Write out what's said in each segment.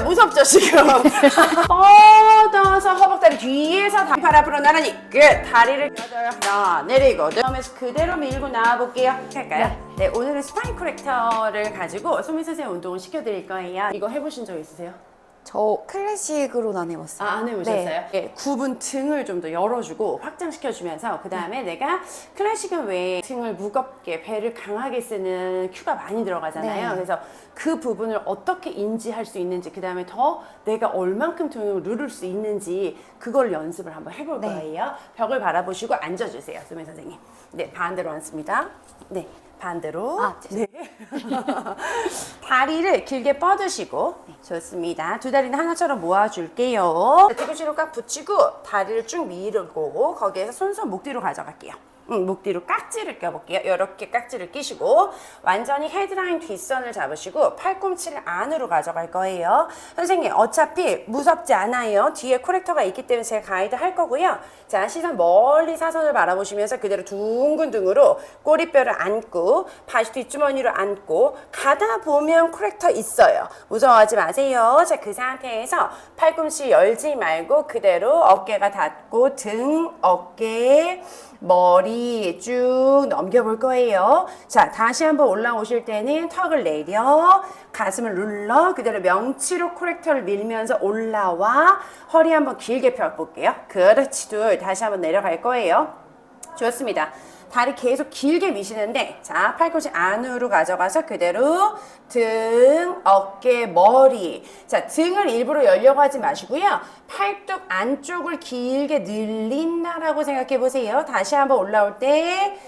무섭죠 지금 뻗어서 허벅다리 뒤에서 다리 팔 앞으로 나란히 끝 다리를 여덟 하나 내리고 다음에서 그대로 밀고 나와 볼게요 할까요? 네. 오늘은 스파인 코렉터를 가지고 소민 선생님 운동을 시켜드릴 거예요 이거 해보신 적 있으세요? 저 클래식으로는 안 해봤어요. 아, 안 해보셨어요? 네. 네. 굽은 등을 좀 더 열어주고 확장시켜주면서 그 다음에 내가 클래식은 왜 등을 무겁게 배를 강하게 쓰는 큐가 많이 들어가잖아요. 네. 그래서 그 부분을 어떻게 인지할 수 있는지 그 다음에 더 내가 얼만큼 등을 누를 수 있는지 그걸 연습을 한번 해볼 네. 거예요. 벽을 바라보시고 앉아주세요, 수민 선생님. 네, 반대로 앉습니다. 네. 반대로. 아, 네. 다리를 길게 뻗으시고 좋습니다. 두 다리는 하나처럼 모아줄게요. 뒤꿈치로 꽉 붙이고 다리를 쭉 밀고 거기에서 손손 목 뒤로 가져갈게요. 음, 목 뒤로 깍지를 껴볼게요. 이렇게 깍지를 끼시고 완전히 헤드라인 뒷선을 잡으시고 팔꿈치를 안으로 가져갈 거예요. 선생님 어차피 무섭지 않아요. 뒤에 코렉터가 있기 때문에 제가 가이드 할 거고요. 자 시선 멀리 사선을 바라보시면서 그대로 둥근 등으로 꼬리뼈를 안고 바지 뒷주머니로 안고 가다 보면 코렉터 있어요. 무서워하지 마세요. 자 그 상태에서 팔꿈치 열지 말고 그대로 어깨가 닿고 등, 어깨, 머리 쭉 넘겨볼 거예요. 자, 다시 한번 올라오실 때는 턱을 내려, 가슴을 눌러, 그대로 명치로 코렉터를 밀면서 올라와, 허리 한번 길게 펴볼게요. 그렇지, 둘. 다시 한번 내려갈 거예요. 좋습니다. 다리 계속 길게 미시는데 자 팔꿈치 안으로 가져가서 그대로 등, 어깨, 머리. 자 등을 일부러 열려고 하지 마시고요. 팔뚝 안쪽을 길게 늘린다라고 생각해 보세요. 다시 한번 올라올 때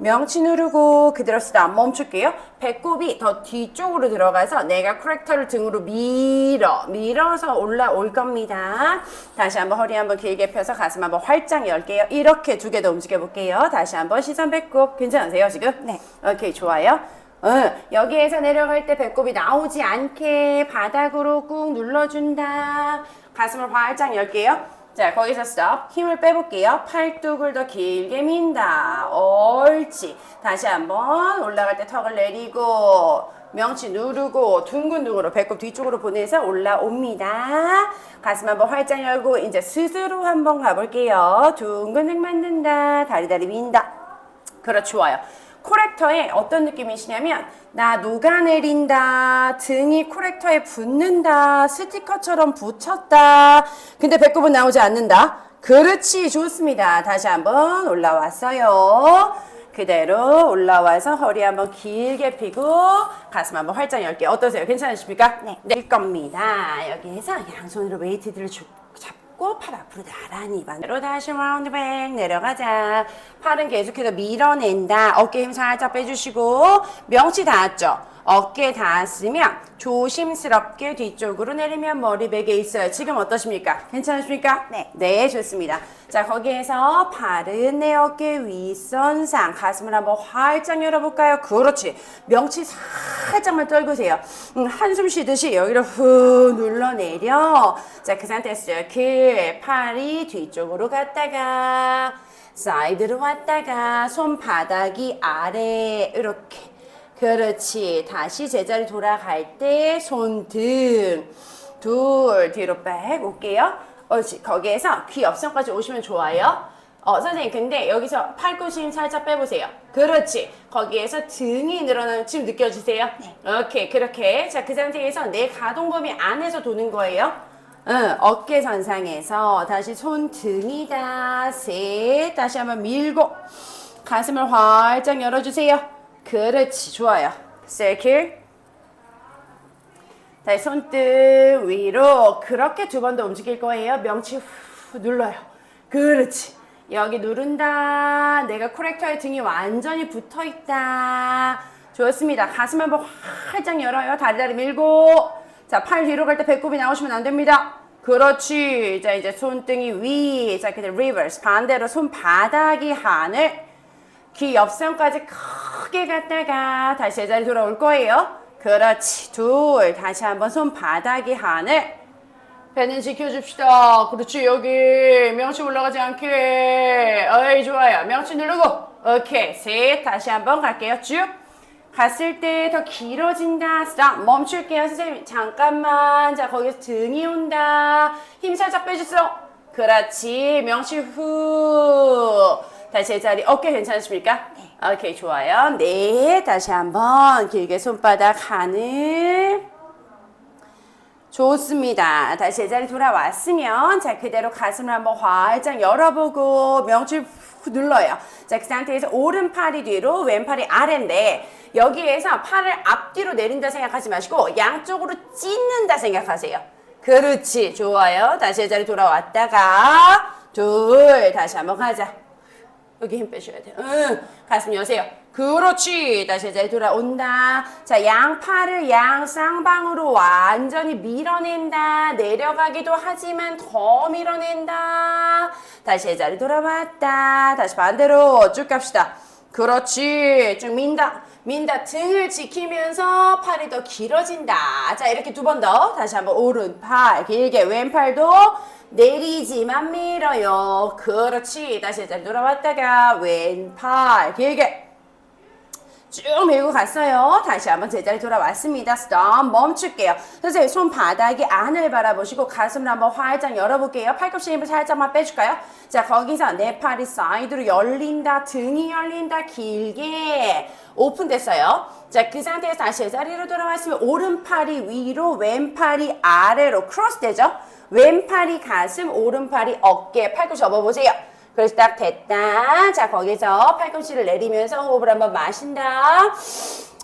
명치 누르고 그대로 스탑 멈출게요. 배꼽이 더 뒤쪽으로 들어가서 내가 코렉터를 등으로 밀어 밀어서 올라올 겁니다. 다시 한번 허리 한번 길게 펴서 가슴 한번 활짝 열게요. 이렇게 두 개 더 움직여 볼게요. 다시 한번 시선 배꼽 괜찮으세요 지금? 네. 오케이 좋아요. 응, 여기에서 내려갈 때 배꼽이 나오지 않게 바닥으로 꾹 눌러준다. 가슴을 활짝 열게요. 자, 거기서 스톱. 힘을 빼볼게요. 팔뚝을 더 길게 민다. 옳지. 다시 한번 올라갈 때 턱을 내리고 명치 누르고 둥근둥으로 배꼽 뒤쪽으로 보내서 올라옵니다. 가슴 한번 활짝 열고 이제 스스로 한번 가볼게요. 둥근둥 만든다. 다리 다리 민다. 그렇 좋아요. 코렉터에 어떤 느낌이시냐면 나 녹아내린다. 등이 코렉터에 붙는다. 스티커처럼 붙였다. 근데 배꼽은 나오지 않는다? 그렇지. 좋습니다. 다시 한번 올라왔어요. 그대로 올라와서 허리 한번 길게 피고 가슴 한번 활짝 열게요 어떠세요? 괜찮으십니까? 네. 낼 겁니다. 여기에서 양손으로 웨이트들을 주- 팔 앞으로 나란히 반대로 다시 라운드 백 내려가자. 팔은 계속해서 밀어낸다. 어깨 힘 살짝 빼주시고. 명치 닿았죠 어깨 닿았으면 조심스럽게 뒤쪽으로 내리면 머리 베개 있어요. 지금 어떠십니까? 괜찮으십니까? 네. 네 좋습니다. 자 거기에서 팔은 내 어깨 윗선상. 가슴을 한번 활짝 열어볼까요? 그렇지. 명치 살짝만 떨구세요. 음, 한숨 쉬듯이 여기를 후 눌러내려. 자 그 상태에서 이렇게 팔이 뒤쪽으로 갔다가 사이드로 왔다가 손바닥이 아래. 이렇게 그렇지. 다시 제자리 돌아갈 때 손 등 둘 뒤로 백 올게요. 옳지. 거기에서 귀 옆선까지 오시면 좋아요. 어 선생님 근데 여기서 팔꿈치 힘 살짝 빼보세요. 그렇지. 거기에서 등이 늘어나는 지금 느껴지세요? 오케이. 그렇게. 자 그 상태에서 내 가동 범위 안에서 도는 거예요. 응, 어깨 선상에서 다시 손 등이다. 셋. 다시 한번 밀고 가슴을 활짝 열어주세요 그렇지 좋아요 세킬. 다시 손등 위로 그렇게 두 번 더 움직일 거예요. 명치 후 눌러요. 그렇지. 여기 누른다. 내가 코렉터의 등이 완전히 붙어 있다. 좋습니다. 가슴 한번 활짝 열어요. 다리 다리 밀고. 자 팔 뒤로 갈 때 배꼽이 나오시면 안 됩니다. 그렇지. 자 이제 손등이 위자 그대로 리버스 반대로 손바닥이 하늘 귀 옆선까지 크게 갔다가 다시 제자리 돌아올 거예요. 그렇지. 둘. 다시 한번 손바닥이 하늘. 배는 지켜줍시다. 그렇지. 여기 명치 올라가지 않게. 어이 좋아요. 명치 누르고. 오케이. 셋. 다시 한번 갈게요. 쭉. 갔을 때 더 길어진다. stop. 멈출게요. 선생님, 잠깐만. 자, 거기서 등이 온다. 힘 살짝 빼주세요. 그렇지. 명치 후. 다시 제자리. 어깨 괜찮으십니까? 네. 오케이, 좋아요. 네. 다시 한번 길게 손바닥 하늘. 좋습니다. 다시 제자리 돌아왔으면 자 그대로 가슴을 한번 활짝 열어보고 후 눌러요. 자 그 상태에서 오른팔이 뒤로 왼팔이 아래인데 여기에서 팔을 앞뒤로 내린다 생각하지 마시고 양쪽으로 찢는다 생각하세요. 그렇지 좋아요. 다시 제자리 돌아왔다가 둘 다시 한번 가자. 여기 힘 빼셔야 돼요. 응, 가슴 여세요. 그렇지. 다시 제자리 돌아온다. 자, 양팔을 양 쌍방으로 완전히 밀어낸다. 내려가기도 하지만 더 밀어낸다. 다시 제자리 돌아왔다. 다시 반대로 쭉 갑시다. 그렇지. 쭉 민다. 민다. 등을 지키면서 팔이 더 길어진다. 자, 이렇게 두 번 더. 다시 한번 오른팔 길게 왼팔도 내리지만 밀어요. 그렇지. 다시 제자리 돌아왔다가 왼팔 길게 쭉 밀고 갔어요. 다시 한번 제자리 돌아왔습니다. 스톱 멈출게요. 선생님 손 바닥이 안을 바라보시고 가슴을 한번 활짝 열어볼게요. 팔꿈치 힘을 살짝만 빼줄까요? 자 거기서 내 팔이 사이드로 열린다. 등이 열린다. 길게 오픈됐어요. 자 그 상태에서 다시 제자리로 돌아왔으면 오른팔이 위로 왼팔이 아래로 크로스 되죠? 왼팔이 가슴 오른팔이 어깨 팔꿈치 접어보세요. 그래서 딱 됐다. 자, 거기서 팔꿈치를 내리면서 호흡을 한번 마신다.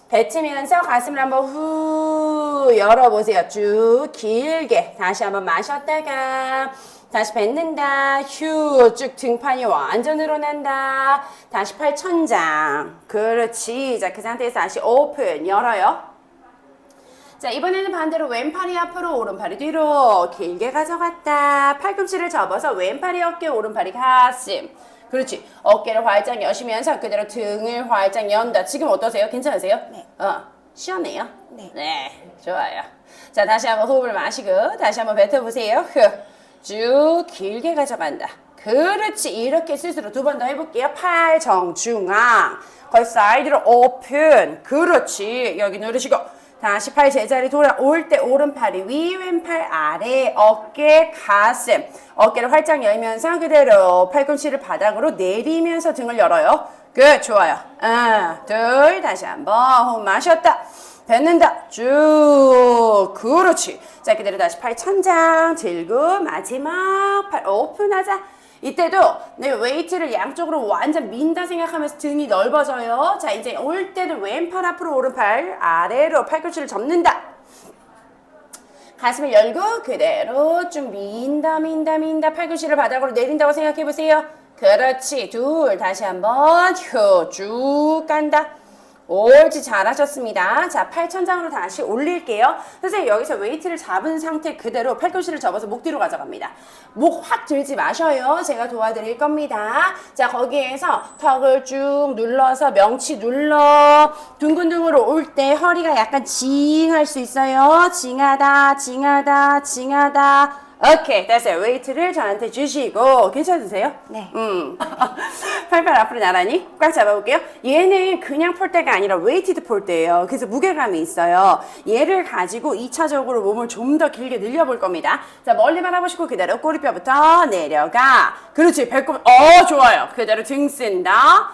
뱉으면서 가슴을 한번 후 열어보세요. 쭉 길게. 다시 한번 마셨다가 다시 뱉는다. 휴. 쭉 등판이 완전 늘어난다. 다시 팔 천장. 그렇지. 자, 그 상태에서 다시 오픈. 열어요. 자, 이번에는 반대로 왼팔이 앞으로 오른팔이 뒤로 길게 가져갔다. 팔꿈치를 접어서 왼팔이 어깨, 오른팔이 가슴. 그렇지. 어깨를 활짝 여시면서 그대로 등을 활짝 연다. 지금 어떠세요? 괜찮으세요? 네. 어, 시원해요? 네. 네, 좋아요. 자, 다시 한번 호흡을 마시고, 다시 한번 뱉어보세요. 후. 쭉 길게 가져간다. 그렇지. 이렇게 스스로 두 번 더 해볼게요. 팔 정중앙. 거의 사이드로 오픈. 그렇지. 여기 누르시고. 다시 팔 제자리 돌아올 때 오른팔이 위, 왼팔 아래, 어깨, 가슴. 어깨를 활짝 열면서 그대로 팔꿈치를 바닥으로 내리면서 등을 열어요. 끝. 좋아요. 하나, 둘. 다시 한 번 호흡 마셨다. 뱉는다. 쭉. 그렇지. 자, 그대로 다시 팔 천장 들고 마지막 팔 오픈하자. 이때도 내 웨이트를 양쪽으로 완전 민다 생각하면서 등이 넓어져요. 자, 이제 올 때는 왼팔 앞으로 오른팔 아래로 팔꿈치를 접는다. 가슴을 열고 그대로 쭉 민다 민다 민다 팔꿈치를 바닥으로 내린다고 생각해 보세요. 그렇지. 둘 다시 한번 휴 쭉 간다. 옳지 잘하셨습니다. 자 팔 천장으로 다시 올릴게요. 선생님 여기서 웨이트를 잡은 상태 그대로 팔꿈치를 접어서 목 뒤로 가져갑니다. 목 확 들지 마셔요. 제가 도와드릴 겁니다. 자 거기에서 턱을 쭉 눌러서 명치 눌러 둥근둥으로 올 때 허리가 약간 징할 수 있어요. 징하다 징하다 징하다 오케이 됐어요. 웨이트를 저한테 주시고 괜찮으세요? 네. 음. 팔팔 앞으로 나란히 꽉 잡아볼게요. 얘는 그냥 폴대가 아니라 웨이티드 폴대예요. 그래서 무게감이 있어요. 얘를 가지고 2차적으로 몸을 좀 더 길게 늘려볼 겁니다. 자, 멀리 바라보시고 그대로 꼬리뼈부터 내려가. 그렇지. 배꼽, 어, 좋아요. 그대로 등 쓴다.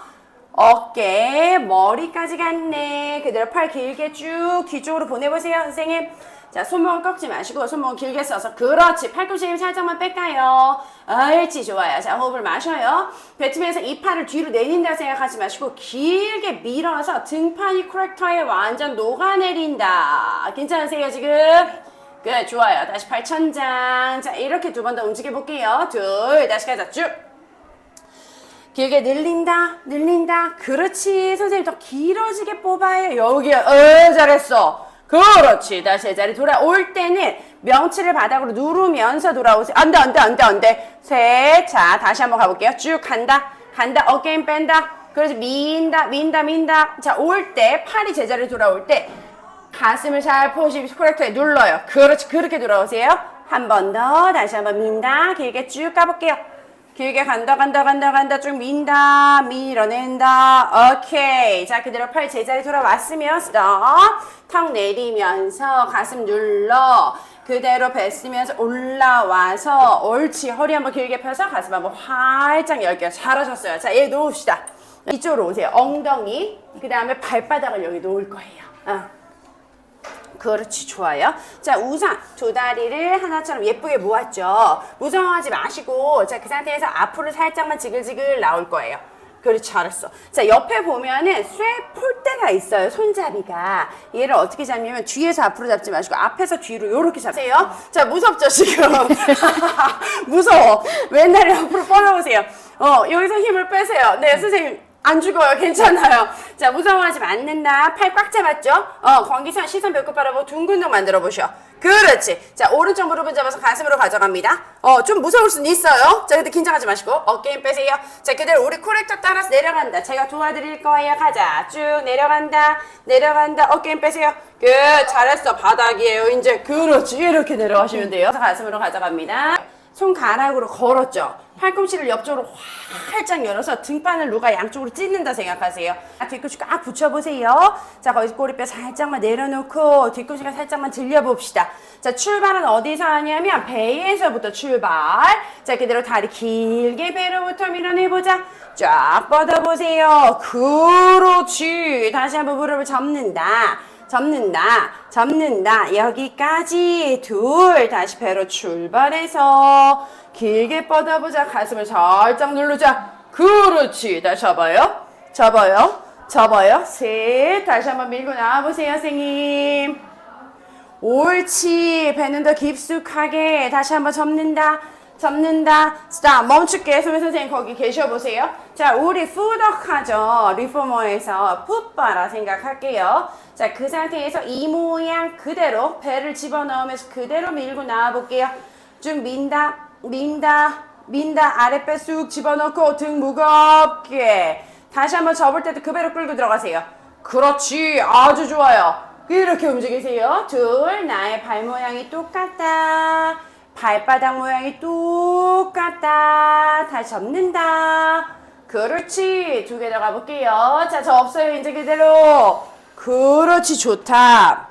어깨, 머리까지 갔네. 그대로 팔 길게 쭉 뒤쪽으로 보내보세요, 선생님. 자, 손목을 꺾지 마시고 손목을 길게 써서 그렇지. 팔꿈치 힘 살짝만 뺄까요? 옳지, 좋아요. 자, 호흡을 마셔요. 뱉으면서 이 팔을 뒤로 내린다 생각하지 마시고 길게 밀어서 등판이 코렉터에 완전 녹아내린다. 괜찮으세요, 지금? 끝, 좋아요. 다시 팔 천장. 자, 이렇게 두 번 더 움직여 볼게요. 둘, 다시 가자. 쭉. 길게 늘린다, 늘린다. 그렇지. 선생님 더 길어지게 뽑아요. 여기야. 어, 잘했어. 그렇지. 다시 제자리 돌아올 때는 명치를 바닥으로 누르면서 돌아오세요. 안 돼, 안 돼, 안 돼, 안 돼. 셋. 자, 다시 한번 가볼게요. 쭉 간다. 간다. 어깨 힘 뺀다. 그렇지. 민다, 민다, 민다. 자, 올 때, 팔이 제자리 돌아올 때, 가슴을 잘 포시 코렉터에 눌러요. 그렇지. 그렇게 돌아오세요. 한 번 더. 다시 한번 민다. 길게 쭉 가볼게요. 길게 간다 간다 간다 간다 쭉 민다 밀어낸다. 오케이. 자 그대로 팔 제자리 돌아왔으면 스톱 턱 내리면서 가슴 눌러. 그대로 뱉으면서 올라와서 옳지. 허리 한번 길게 펴서 가슴 한번 활짝 열게요. 잘하셨어요. 자얘 놓읍시다. 이쪽으로 오세요. 엉덩이 그 다음에 발바닥을 여기 놓을 거예요. 어. 그렇지 좋아요. 자 우선 두 다리를 하나처럼 예쁘게 모았죠. 무서워하지 마시고 자 그 상태에서 앞으로 살짝만 지글지글 나올 거예요. 그렇지 잘했어. 자 옆에 보면은 쇠 폴대가 있어요 손잡이가. 얘를 어떻게 잡냐면 뒤에서 앞으로 잡지 마시고 앞에서 뒤로 이렇게 잡세요. 자 무섭죠 지금? 무서워. 왼다리 앞으로 뻗어보세요. 어 여기서 힘을 빼세요. 네 선생님 안 죽어요. 괜찮아요. 자, 무서워하지 않는다. 팔 꽉 잡았죠? 어, 광기선 시선 배꼽 바라보고 둥근둥 만들어 보셔. 그렇지. 자, 오른쪽 무릎은 잡아서 가슴으로 가져갑니다. 어, 좀 무서울 수는 있어요. 자, 근데 긴장하지 마시고 어깨 힘 빼세요. 자, 그대로 우리 코렉터 따라서 내려간다. 제가 도와드릴 거예요. 가자. 쭉 내려간다. 내려간다. 어깨 힘 빼세요. 끝. 잘했어. 바닥이에요. 이제 그렇지. 이렇게 내려가시면 돼요. 가슴으로 가져갑니다. 손가락으로 걸었죠. 팔꿈치를 옆쪽으로 활짝 열어서 등판을 누가 양쪽으로 찢는다 생각하세요. 아, 뒤꿈치 꽉 붙여보세요. 자, 거기서 꼬리뼈 살짝만 내려놓고 뒤꿈치가 살짝만 들려봅시다. 자, 출발은 어디서 하냐면 배에서부터 출발. 자, 그대로 다리 길게 배로부터 밀어내보자. 쫙 뻗어보세요. 그렇지. 다시 한번 무릎을 접는다. 접는다, 접는다. 여기까지 둘. 다시 배로 출발해서 길게 뻗어보자. 가슴을 살짝 누르자. 그렇지. 다시 접어요. 접어요. 접어요. 셋. 다시 한번 밀고 나와보세요, 선생님. 옳지. 배는 더 깊숙하게. 다시 한번 접는다. 접는다. 스탑. 멈출게. 소미 선생님 거기 계셔보세요. 자, 우리 푸덕하죠. 리포머에서 풋바라 생각할게요. 자, 그 상태에서 이 모양 그대로 배를 집어넣으면서 그대로 밀고 나와 볼게요. 쭉 민다, 민다, 민다. 아랫배 쑥 집어넣고 등 무겁게. 다시 한번 접을 때도 그 배로 끌고 들어가세요. 그렇지. 아주 좋아요. 이렇게 움직이세요. 둘, 나의 발 모양이 똑같다. 발바닥 모양이 똑같다. 다시 접는다. 그렇지. 두 개 더 가볼게요. 자, 저 없어요. 이제 그대로. 그렇지. 좋다.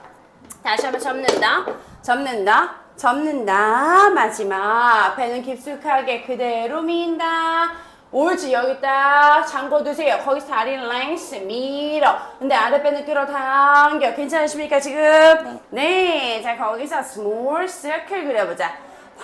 다시 한번 접는다. 접는다. 접는다. 마지막. 배는 깊숙하게 그대로 민다. 옳지. 여기 딱 잠궈 두세요. 거기서 다리는 랭스 밀어. 근데 아랫배는 끌어당겨. 괜찮으십니까, 지금? 네. 자, 거기서 small circle 그려보자.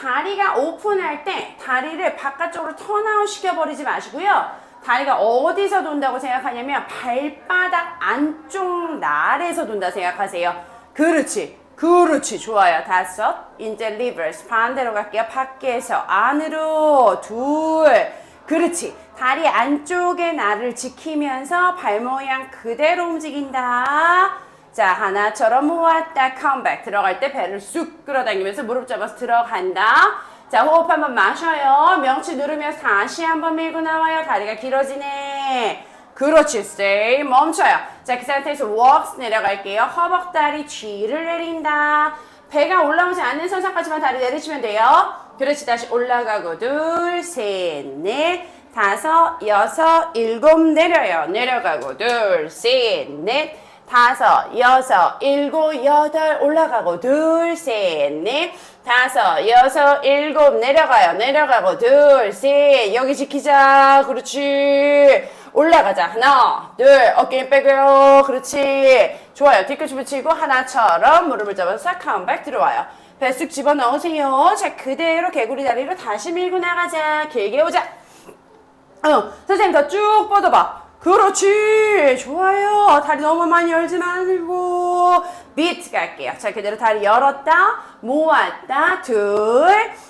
다리가 오픈할 때 다리를 바깥쪽으로 턴아웃 시켜버리지 마시고요. 다리가 어디서 돈다고 생각하냐면 발바닥 안쪽 날에서 돈다 생각하세요. 그렇지. 그렇지. 좋아요. 다섯. 이제 리버스. 반대로 갈게요. 밖에서 안으로. 둘. 그렇지. 다리 안쪽의 날을 지키면서 발 모양 그대로 움직인다. 자, 하나처럼 모았다. 컴백. 들어갈 때 배를 쑥 끌어당기면서 무릎 잡아서 들어간다. 자, 호흡 한번 마셔요. 명치 누르면서 다시 한번 밀고 나와요. 다리가 길어지네. 그렇지. stay. 멈춰요. 자, 그 상태에서 walks 내려갈게요. 허벅다리 뒤를 내린다. 배가 올라오지 않는 선상까지만 다리 내리시면 돼요. 그렇지. 다시 올라가고 둘, 셋, 넷, 다섯, 여섯, 일곱 내려요. 내려가고 둘, 셋, 넷, 다섯, 여섯, 일곱, 여덟 올라가고 둘, 셋, 넷, 다섯, 여섯, 일곱 내려가요. 내려가고 둘, 셋, 여기 지키자. 그렇지. 올라가자. 하나, 둘, 어깨 빼고요. 그렇지. 좋아요. 뒤꿈치 붙이고 하나처럼 무릎을 잡아서 컴백 들어와요. 뱃쑥 집어넣으세요. 자, 그대로 개구리 다리로 다시 밀고 나가자. 길게 오자. 어, 선생님 더 쭉 뻗어봐. 그렇지. 좋아요. 다리 너무 많이 열지 말고. 비트 갈게요. 자, 그대로 다리 열었다. 모았다. 둘.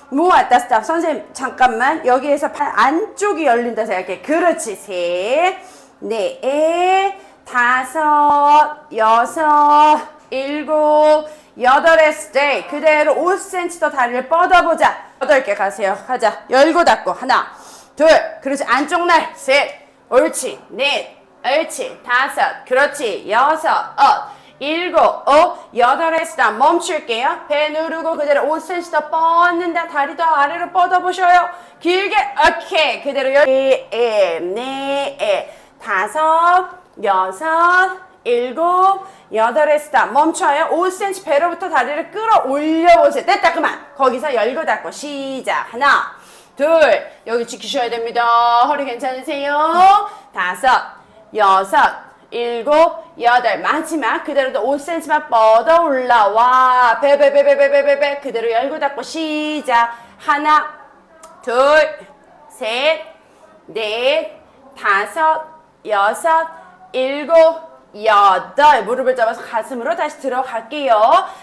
모았다. 스탑. 선생님, 잠깐만. 여기에서 팔 안쪽이 열린다 생각해. 그렇지. 셋. 넷. 다섯. 여섯. 일곱. 여덟에 스테이. 그대로 5cm 더 다리를 뻗어보자. 여덟 개 가세요. 가자. 열고 닫고. 하나. 둘, 그렇지. 안쪽 날, 셋, 옳지. 넷, 옳지. 다섯, 그렇지. 여섯, 어, 일곱, 어, 여덟 했다. 멈출게요. 배 누르고 그대로 5cm 더 뻗는다. 다리 더 아래로 뻗어보셔요. 길게, 오케이. 그대로 열, 네, 에, 네, 에, 다섯, 여섯, 일곱, 여덟 했다. 멈춰요. 5cm 배로부터 다리를 끌어올려보세요. 됐다. 그만. 거기서 열고 닫고 시작. 하나, 둘, 여기 지키셔야 됩니다. 허리 괜찮으세요? 다섯, 여섯, 일곱, 여덟, 마지막 그대로 또 5cm만 뻗어 올라와. 배. 그대로 열고 닫고 시작. 하나, 둘, 셋, 넷, 다섯, 여섯, 일곱, 여덟. 무릎을 잡아서 가슴으로 다시 들어갈게요.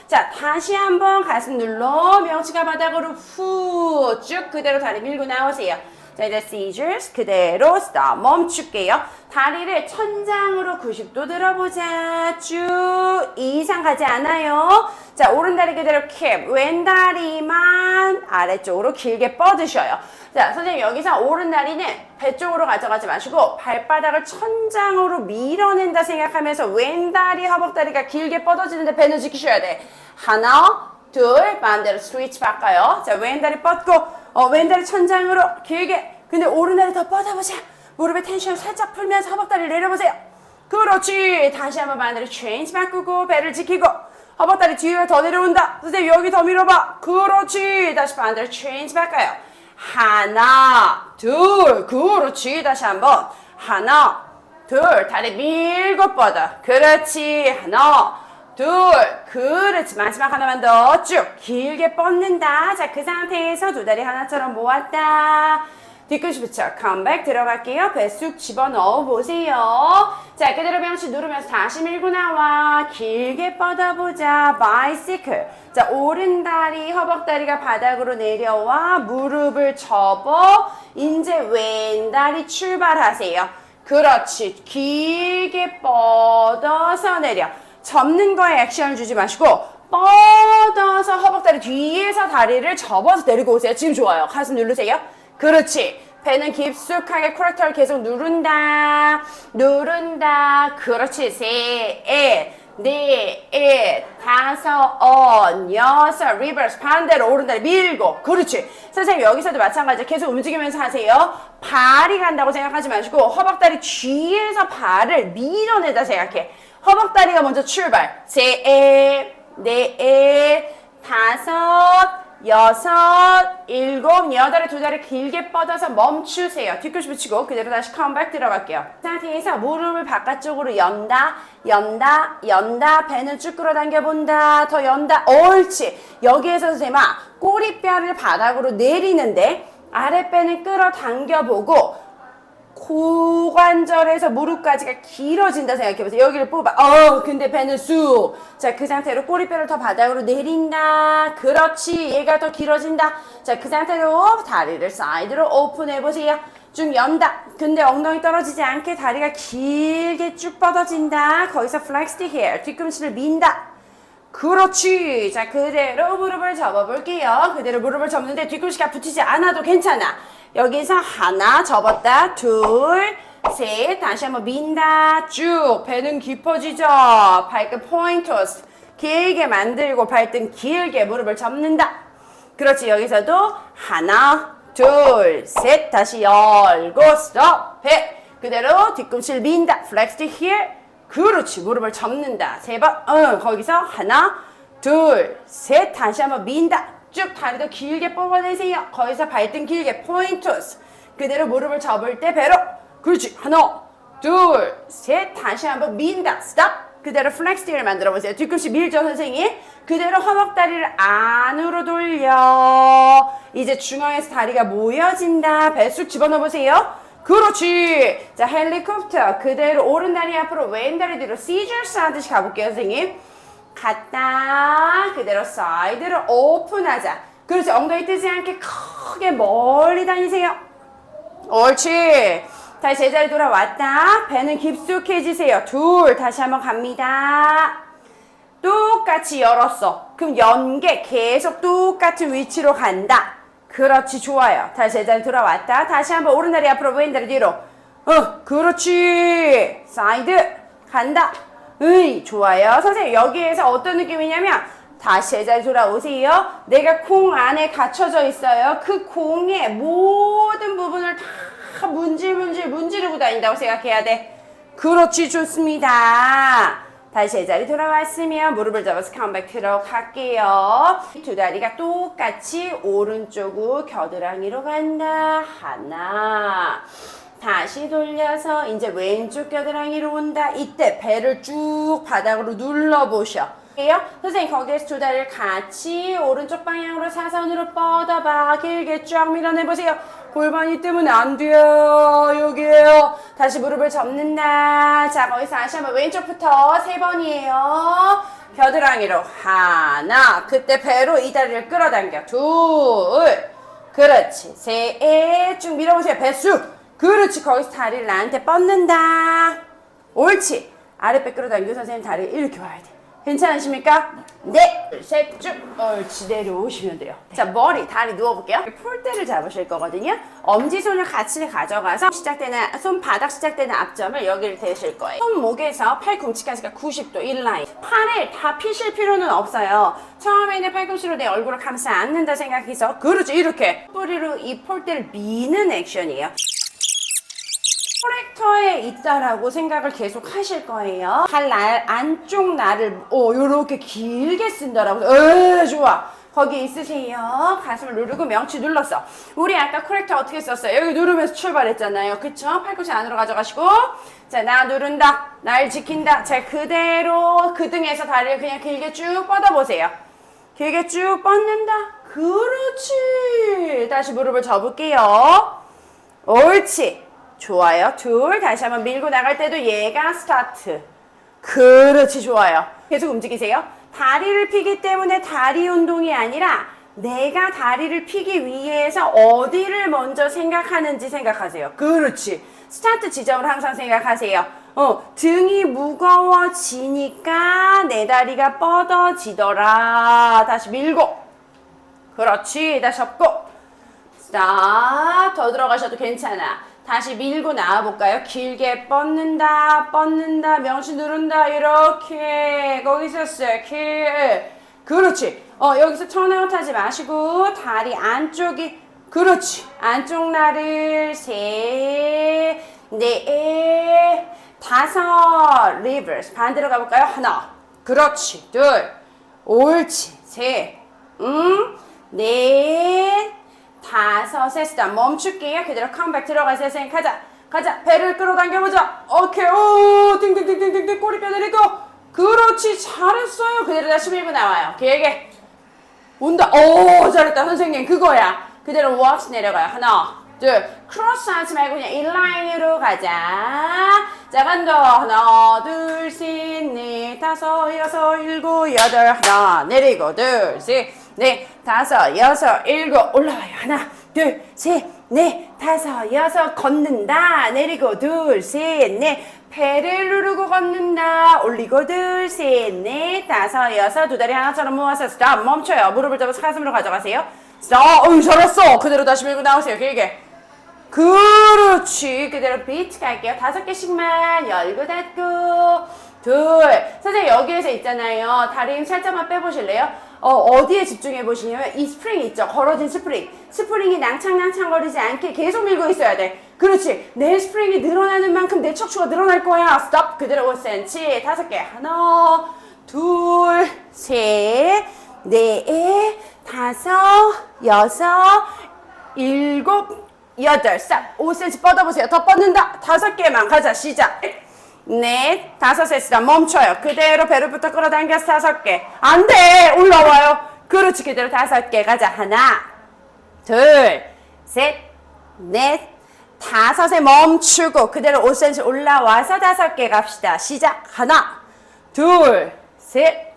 자, 다시 한번 가슴 눌러. 명치가 바닥으로 후. 쭉 그대로 다리 밀고 나오세요. 자, 이제 seizures 그대로 stop. 멈출게요. 다리를 천장으로 90도 들어보자. 쭉 이상 가지 않아요. 자, 오른다리 그대로 캡. 왼다리만 아래쪽으로 길게 뻗으셔요. 자, 선생님 여기서 오른다리는 배 쪽으로 가져가지 마시고 발바닥을 천장으로 밀어낸다 생각하면서 왼다리, 허벅다리가 길게 뻗어지는데 배는 지키셔야 돼. 하나, 둘, 마음대로 스위치 바꿔요. 자, 왼다리 뻗고, 어, 왼다리 천장으로 길게. 근데 오른다리 더 뻗어보자. 무릎에 텐션 살짝 풀면서 허벅다리 내려보세요. 그렇지. 다시 한번 반대로 체인지 바꾸고 배를 지키고 허벅다리 뒤로 더 내려온다. 선생님 여기 더 밀어봐. 그렇지. 다시 반대로 체인지 바꿔요. 하나, 둘, 그렇지. 다시 한번 하나, 둘, 다리 밀고 뻗어. 그렇지. 하나, 둘, 그렇지. 마지막 하나만 더 쭉 길게 뻗는다. 자, 그 상태에서 두 다리 하나처럼 모았다. 뒤꿈치 붙여 컴백 들어갈게요. 배 쑥 집어넣어 보세요. 자 그대로 명치 누르면서 다시 밀고 나와 길게 뻗어보자. 바이시클. 자 오른 다리 허벅다리가 바닥으로 내려와 무릎을 접어 이제 왼 다리 출발하세요. 그렇지. 길게 뻗어서 내려. 접는 거에 액션을 주지 마시고 뻗어서 허벅다리 뒤에서 다리를 접어서 내리고 오세요. 지금 좋아요. 가슴 누르세요. 그렇지. 배는 깊숙하게 코렉터를 계속 누른다. 누른다. 그렇지. 셋, 넷, 넷, 다섯, 어, 여섯, 리버스 반대로 오른다리 밀고. 그렇지. 선생님 여기서도 마찬가지. 계속 움직이면서 하세요. 발이 간다고 생각하지 마시고 허벅다리 뒤에서 발을 밀어내다 생각해. 허벅다리가 먼저 출발. 셋, 넷, 다섯, 여섯, 일곱, 여덟에 두 다리 길게 뻗어서 멈추세요. 뒤꿈치 붙이고 그대로 다시 컴백 들어갈게요. 이 상태에서 무릎을 바깥쪽으로 연다, 연다, 연다. 배는 쭉 끌어당겨 본다. 더 연다. 옳지. 여기에서 선생님아 꼬리뼈를 바닥으로 내리는데 아랫배는 끌어당겨 보고 고관절에서 무릎까지가 길어진다 생각해보세요. 여기를 뽑아. 어, 근데 배는 쑥. 자, 그 상태로 꼬리뼈를 더 바닥으로 내린다. 그렇지. 얘가 더 길어진다. 자, 그 상태로 다리를 사이드로 오픈해보세요. 쭉 연다. 근데 엉덩이 떨어지지 않게 다리가 길게 쭉 뻗어진다. 거기서 flex the hair. 뒤꿈치를 민다. 그렇지. 자, 그대로 무릎을 접어볼게요. 그대로 무릎을 접는데 뒤꿈치가 붙이지 않아도 괜찮아. 여기서 하나 접었다. 둘, 셋. 다시 한번 민다. 쭉. 배는 깊어지죠. 발끝 포인터스. 길게 만들고 발등 길게 무릎을 접는다. 그렇지. 여기서도 하나, 둘, 셋. 다시 열고 스톱. 배. 그대로 뒤꿈치를 민다. the heel. 그렇지. 무릎을 접는다. 세번. 어, 거기서 하나 둘 셋. 다시 한번 민다. 쭉 다리도 길게 뽑아내세요. 거기서 발등 길게. 포인트스. 그대로 무릎을 접을 때 배로. 그렇지. 하나 둘 셋. 다시 한번 민다. 스탑. 그대로 플렉스티를 만들어 보세요. 뒤꿈치 밀죠 선생님. 그대로 허벅다리를 안으로 돌려. 이제 중앙에서 다리가 모여진다. 배쑥 집어넣어 보세요 그렇지. 자, 헬리콥터. 그대로 오른 다리 앞으로 왼 다리 뒤로 시저스 하듯이 가볼게요, 선생님. 갔다. 그대로 사이드로 오픈하자. 그렇지. 엉덩이 뜨지 않게 크게 멀리 다니세요. 옳지. 다시 제자리 돌아왔다. 배는 깊숙해지세요. 둘. 다시 한번 갑니다. 똑같이 열었어. 그럼 연계 계속 똑같은 위치로 간다. 그렇지 좋아요. 다시 제자리 돌아왔다. 다시 한번 오른다리 앞으로 왼다리 뒤로. 어 그렇지. 사이드 간다. 으이, 좋아요. 선생님, 여기에서 어떤 느낌이냐면, 다시 제자리 돌아오세요. 내가 공 안에 갇혀져 있어요. 그 공의 모든 부분을 다 문질문질 문지르고 다닌다고 생각해야 돼. 그렇지, 좋습니다. 다시 제자리 돌아왔으면 무릎을 잡아서 컴백 들어갈게요. 두 다리가 똑같이 오른쪽으로 겨드랑이로 간다. 하나. 다시 돌려서 이제 왼쪽 겨드랑이로 온다. 이때 배를 쭉 바닥으로 눌러보셔. 예요? 선생님 거기에서 두 다리를 같이 오른쪽 방향으로 사선으로 뻗어봐. 길게 쫙 밀어내보세요. 골반이 뜨면 안 돼요. 여기에요. 다시 무릎을 접는다. 자 거기서 다시 한번 왼쪽부터 세 번이에요. 겨드랑이로 하나. 그때 배로 이 다리를 끌어당겨. 둘. 그렇지. 셋. 쭉 밀어보세요. 배수. 그렇지. 거기서 다리를 나한테 뻗는다. 옳지. 아랫배 끌어당겨 선생님 다리 이렇게 와야 돼. 괜찮으십니까? 네. 둘, 셋, 쭉. 옳지. 내려오시면 돼요. 자, 머리, 다리 누워볼게요. 폴대를 잡으실 거거든요. 엄지손을 같이 가져가서 시작되는, 손바닥 시작되는 앞점을 여기를 대실 거예요. 손목에서 팔꿈치까지가 90도 인라인. 팔을 다 피실 필요는 없어요. 처음에는 팔꿈치로 내 얼굴을 감싸 안는다 생각해서 그렇지. 이렇게 뿌리로 이 폴대를 미는 액션이에요. 코렉터에 있다라고 생각을 계속 하실 거예요. 발 날, 안쪽 날을, 오, 요렇게 길게 쓴다라고. 에 좋아. 거기 있으세요. 가슴을 누르고 명치 눌렀어. 우리 아까 코렉터 어떻게 썼어요? 여기 누르면서 출발했잖아요. 그쵸? 팔꿈치 안으로 가져가시고. 자, 나 누른다. 날 지킨다. 자, 그대로 그 등에서 다리를 그냥 길게 쭉 뻗어보세요. 길게 쭉 뻗는다. 그렇지. 다시 무릎을 접을게요. 옳지. 좋아요. 둘. 다시 한번 밀고 나갈 때도 얘가 스타트. 그렇지. 좋아요. 계속 움직이세요. 다리를 피기 때문에 다리 운동이 아니라 내가 다리를 피기 위해서 어디를 먼저 생각하는지 생각하세요. 그렇지. 스타트 지점을 항상 생각하세요. 어, 등이 무거워지니까 내 다리가 뻗어지더라. 다시 밀고. 그렇지. 다시 접고. 스탑. 더 들어가셔도 괜찮아. 다시 밀고 나와볼까요? 길게 뻗는다, 뻗는다, 명치 누른다, 이렇게. 거기서. 길. 그렇지. 어, 여기서 턴아웃 하지 마시고, 다리 안쪽이, 그렇지. 안쪽 날을 셋, 넷, 다섯, 리버스. 반대로 가볼까요? 하나. 그렇지. 둘. 옳지. 셋. 음, 넷. 다섯, 셋다 멈출게요. 그대로 컴백 들어가세요. 선생님 가자. 가자. 배를 끌어당겨보자. 오케이. 오, 띵띵띵띵띵띵 꼬리뼈 내리고. 그렇지. 잘했어요. 그대로 다시 밀고 나와요. 길게. 온다. 오, 잘했다. 선생님. 그거야. 그대로 웍스 내려가요. 하나, 둘. 크로스 하지 말고 그냥 인라인으로 가자. 자, 간다. 하나, 둘, 셋, 넷, 다섯, 여섯, 일곱, 여덟. 하나, 내리고. 둘, 셋, 넷, 다섯, 여섯, 일곱. 올라와요. 하나, 둘, 셋, 넷, 다섯, 여섯. 걷는다. 내리고. 둘, 셋, 넷. 배를 누르고 걷는다. 올리고 둘, 셋, 넷, 다섯, 여섯. 두 다리 하나처럼 모아서 스탑. 멈춰요. 무릎을 잡아서 가슴으로 가져가세요. 스탑. 어이, 잘했어. 그대로 다시 밀고 나오세요. 길게. 그렇지. 그대로 비트 갈게요. 다섯 개씩만 열고 닫고. 둘. 선생님 여기에서 있잖아요. 다리 힘 살짝만 빼보실래요? 어, 어디에 집중해 보시냐면 이 스프링 있죠. 걸어진 스프링. 스프링이 낭창낭창 거리지 않게 계속 밀고 있어야 돼. 그렇지. 내 스프링이 늘어나는 만큼 내 척추가 늘어날 거야. 스톱. 그대로 5cm. 다섯 개. 하나, 둘, 셋, 넷, 다섯, 여섯, 일곱, 여덟, 싹 5cm 뻗어보세요. 더 뻗는다. 다섯 개만 가자. 시작. 넷, 다섯 세스다. 멈춰요. 그대로 배로부터 끌어당겨서 다섯 개. 안 돼. 올라와요. 그렇지. 그대로 다섯 개 가자. 하나, 둘, 셋, 넷, 다섯에 멈추고 그대로 5cm 올라와서 다섯 개 갑시다. 시작. 하나, 둘, 셋,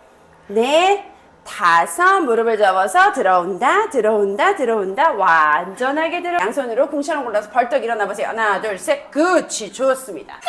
넷, 다섯 무릎을 접어서 들어온다, 들어온다, 들어온다. 완전하게 들어. 양손으로 궁처럼 골라서 벌떡 일어나 보세요. 하나, 둘, 셋. 그렇지. 좋습니다.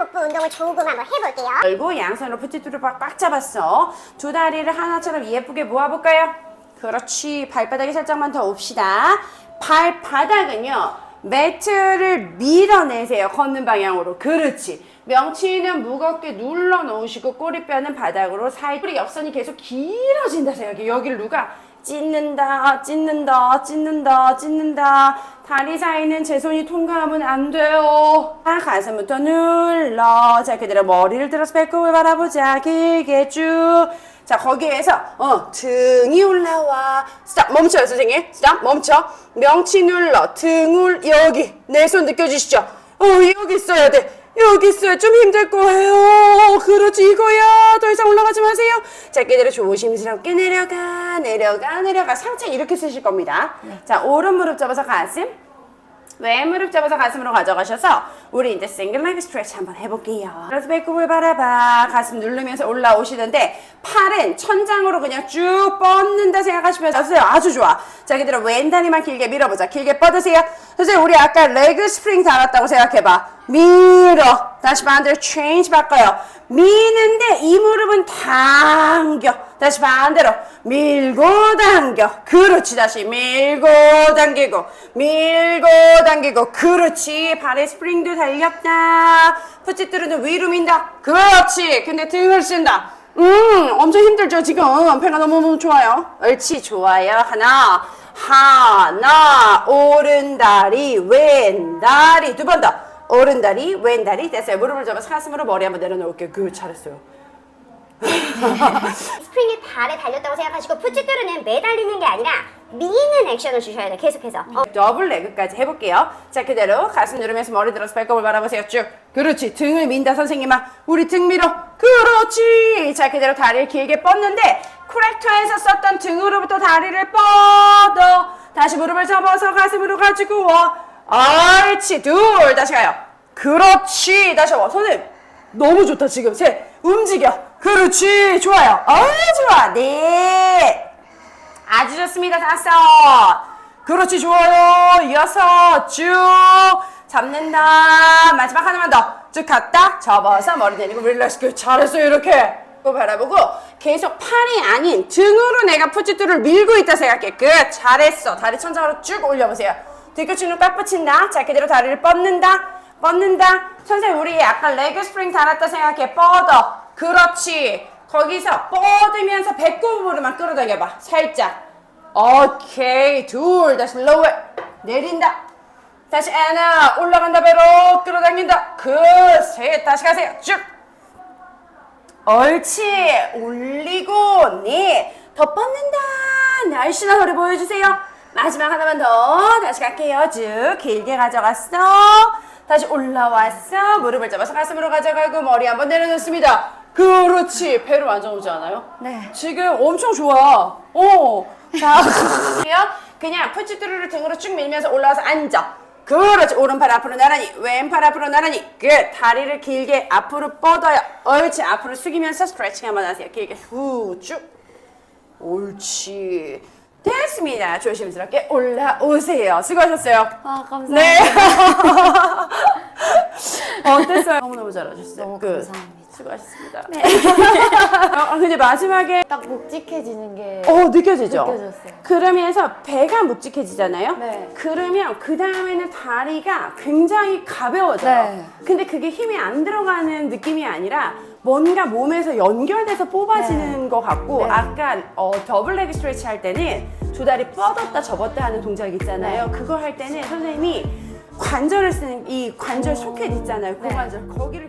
복부 운동을 조금 한번 해볼게요. 열고 양손으로 푸티투를 꽉 잡았어. 두 다리를 하나처럼 예쁘게 모아볼까요? 그렇지. 발바닥에 살짝만 더 옵시다. 발바닥은요. 매트를 밀어내세요. 걷는 방향으로. 그렇지. 명치는 무겁게 눌러 놓으시고 꼬리뼈는 바닥으로 사이. 우리 옆선이 계속 길어진다 생각해. 여기를 누가 찢는다, 찢는다, 찢는다, 찢는다. 다리 사이는 제 손이 통과하면 안 돼요. 아, 가슴부터 눌러. 자, 그대로 머리를 들어서 배꼽을 바라보자. 길게 쭉. 자, 거기에서, 어, 등이 올라와. 스탑, 멈춰요, 선생님. 스탑, 멈춰. 명치 눌러. 등을, 여기. 내 손 느껴지시죠? 어, 여기 있어야 돼. 여기 있어요. 좀 힘들 거예요. 그렇지, 이거야. 더 이상 올라가지 마세요. 자, 그대로 조심스럽게 내려가, 내려가, 내려가. 상체 이렇게 쓰실 겁니다. 자, 오른 무릎 접어서 가슴. 왼 무릎 잡아서 가슴으로 가져가셔서 우리 이제 싱글 레그 스트레치 한번 해볼게요. 그래서 배꼽을 바라봐 가슴 누르면서 올라오시는데 팔은 천장으로 그냥 쭉 뻗는다 생각하시면서 하세요. 아주 좋아. 자 그대로 왼 다리만 길게 밀어보자. 길게 뻗으세요. 선생님 우리 아까 레그 스프링 달았다고 생각해봐. 밀어. 다시 반대로 체인지 바꿔요. 미는데 이 무릎은 당겨. 다시 반대로 밀고 당겨. 그렇지. 다시 밀고 당기고 밀고 당기고 그렇지. 발에 스프링도 달렸다. 푸치트루는 위로 민다. 그렇지. 근데 등을 쓴다. 음, 엄청 힘들죠, 지금. 배가 너무너무 좋아요. 옳지, 좋아요. 하나, 하나, 오른 다리, 왼 다리. 두 번 더. 오른 다리, 왼 다리. 됐어요. 무릎을 접어서 가슴으로 머리 한번 내려놓을게요. 그, 잘했어요. 스프링이 발에 달렸다고 생각하시고 푸치뚜루는 매달리는 게 아니라 미는 액션을 주셔야 돼 계속해서 어, 더블 레그까지 해볼게요. 자, 그대로 가슴 누르면서 머리 들어서 발톱을 바라보세요. 쭉. 그렇지. 등을 민다, 선생님아. 우리 등 밀어. 그렇지. 자, 그대로 다리를 길게 뻗는데, 쿠렉터에서 썼던 등으로부터 다리를 뻗어. 다시 무릎을 접어서 가슴으로 가지고 와. 옳지. 둘. 다시 가요. 그렇지. 다시 와. 선생님. 너무 좋다, 지금. 셋. 움직여. 그렇지. 좋아요. 어, 좋아. 네. 아주 좋습니다. 다섯. 그렇지, 좋아요. 여섯. 쭉. 잡는다. 마지막 하나만 더. 쭉 갔다. 접어서 머리 내리고 릴렉스. 그 잘했어요, 이렇게. 또 바라보고 계속 팔이 아닌 등으로 내가 푸치뚜를 밀고 있다 생각해. 끝. 잘했어. 다리 천장으로 쭉 올려보세요. 뒤꿈치는 꽉 붙인다. 자, 그대로 다리를 뻗는다. 뻗는다. 선생님, 우리 아까 레그 스프링 달았다 생각해. 뻗어. 그렇지. 거기서 뻗으면서 배꼽으로만 끌어당겨봐. 살짝. 오케이. 둘. 다시 lower. 내린다. 다시 하나. 올라간다. 배로 끌어당긴다. 그. 셋. 다시 가세요. 쭉. 옳지. 올리고. 네. 더 뻗는다. 날씬한 허리 보여주세요. 마지막 하나만 더. 다시 갈게요. 쭉. 길게 가져갔어. 다시 올라왔어. 무릎을 잡아서 가슴으로 가져가고 머리 한번 내려놓습니다. 그렇지. 배로 완전 오지 않아요? 네. 지금 엄청 좋아. 어. 자, 그냥 푸치뚜루를 등으로 쭉 밀면서 올라와서 앉아. 그렇지. 오른팔 앞으로 나란히, 왼팔 앞으로 나란히. 끝. 다리를 길게 앞으로 뻗어요. 옳지. 앞으로 숙이면서 스트레칭 한번 하세요. 길게 후 쭉. 옳지. 됐습니다. 조심스럽게 올라오세요. 수고하셨어요. 아, 감사합니다. 네. 어땠어요? 너무너무 잘하셨어요. 너무 끝. 감사합니다. 수고하셨습니다. 네. 어, 근데 마지막에 딱 묵직해지는 게 어 느껴지죠? 느껴졌어요. 그러면서 배가 묵직해지잖아요. 네. 그러면 그 다음에는 다리가 굉장히 가벼워져요. 네. 근데 그게 힘이 안 들어가는 느낌이 아니라 뭔가 몸에서 연결돼서 뽑아지는 것 같고 네. 아까 어, 더블 레그 스트레치 할 때는 두 다리 뻗었다 접었다 하는 동작 있잖아요. 네. 그거 할 때는 선생님이 관절을 쓰는 이 관절 소켓 있잖아요. 그 네. 관절 거기를